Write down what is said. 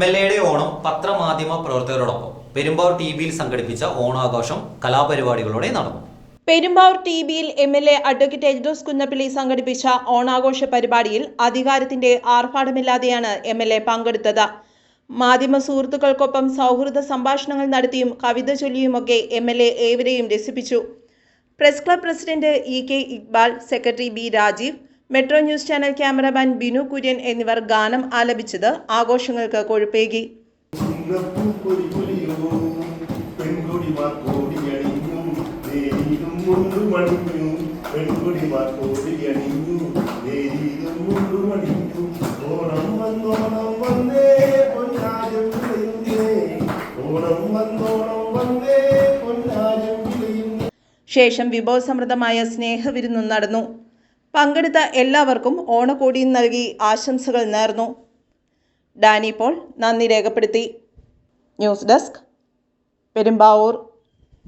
M L എയുടെ ഓണം പത്രമാധ്യമ പ്രവർത്തകരോടൊപ്പം പെരുമ്പാവൂർ ടി വിയിൽ സംഘടിപ്പിച്ച ഓണാഘോഷം കലാപരിപാടികളോടെ നടന്നു. പെരുമ്പാവൂർ ടി ബിയിൽ M L A advocate Eldhose Kunnappilly സംഘടിപ്പിച്ച ഓണാഘോഷ പരിപാടിയിൽ അധികാരത്തിന്റെ ആർഭാടമില്ലാതെയാണ് എം എൽ എ പങ്കെടുത്തത്. മാധ്യമ സുഹൃത്തുക്കൾക്കൊപ്പം സൗഹൃദ സംഭാഷണങ്ങൾ നടത്തിയും കവിത ചൊല്ലിയുമൊക്കെ എം എൽ എ ഏവരെയും രസിപ്പിച്ചു. Press club president E K Iqbal secretary B Rajeev metro news channel cameraman Binu Kurian എന്നിവർ ഗാനം ആലപിച്ചത് ആഘോഷങ്ങൾക്ക് കൊഴുപ്പേകി. ശേഷം വിഭവസമൃദ്ധമായ സ്നേഹവിരുന്നും നടന്നു. പങ്കെടുത്ത എല്ലാവർക്കും ഓണക്കോടിയും നൽകി ആശംസകൾ നേർന്നു. ഡാനി പോൾ നന്ദി രേഖപ്പെടുത്തി. News desk Perumbavoor.